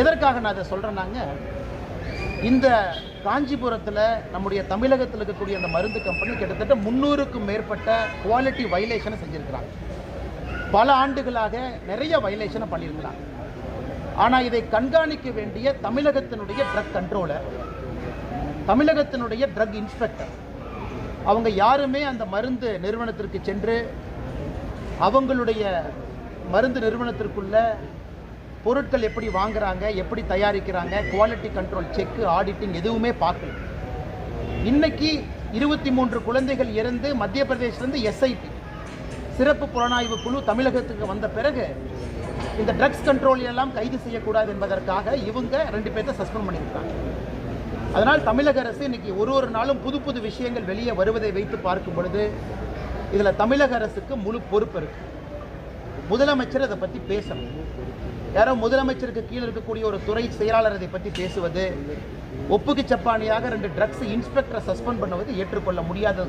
எதற்காக நான் அதை சொல்கிறேன்னாங்க இந்த காஞ்சிபுரத்தில் நம்முடைய தமிழகத்தில் இருக்கக்கூடிய அந்த மருந்து கம்பெனி கிட்டத்தட்ட முந்நூறுக்கும் மேற்பட்ட குவாலிட்டி வைலேஷனை செஞ்சுருக்கிறாங்க. பல ஆண்டுகளாக நிறைய வைலேஷனை பண்ணியிருக்கிறாங்க. ஆனால் இதை கண்காணிக்க வேண்டிய தமிழகத்தினுடைய ட்ரக் கண்ட்ரோலர் தமிழகத்தினுடைய ட்ரக் இன்ஸ்பெக்டர் அவங்க யாருமே அந்த மருந்து நிறுவனத்திற்கு சென்று அவங்களுடைய மருந்து நிறுவனத்திற்குள்ள பொருட்கள் எப்படி வாங்குறாங்க எப்படி தயாரிக்கிறாங்க குவாலிட்டி கண்ட்ரோல் செக்கு ஆடிட்டிங் எதுவுமே பார்க்கல. இன்னைக்கு இருபத்தி மூன்று குழந்தைகள் இறந்து மத்திய பிரதேசிலிருந்து எஸ்ஐடி சிறப்பு புலனாய்வு குழு தமிழகத்துக்கு வந்த பிறகு இந்த ட்ரக்ஸ் கண்ட்ரோல் எல்லாம் கைது செய்யக்கூடாது என்பதற்காக இவங்க ரெண்டு பேர்த்த சஸ்பெண்ட் பண்ணியிருக்காங்க. அதனால் தமிழக அரசு இன்னைக்கு ஒரு ஒரு நாளும் புது புது விஷயங்கள் வெளியே வருவதை வைத்து பார்க்கும் பொழுது இதில் தமிழக அரசுக்கு முழு பொறுப்பு இருக்குது முதலமைச்சர் அதை பற்றி பேசணும். யாரோ முதலமைச்சருக்கு கீழே இருக்கக்கூடிய ஒரு துறை செயலாளர் இதை பற்றி பேசுவது ஒப்புக்கு சப்பானியாக ரெண்டு ட்ரக்ஸ் இன்ஸ்பெக்டரை சஸ்பெண்ட் பண்ணுவது ஏற்றுக்கொள்ள முடியாத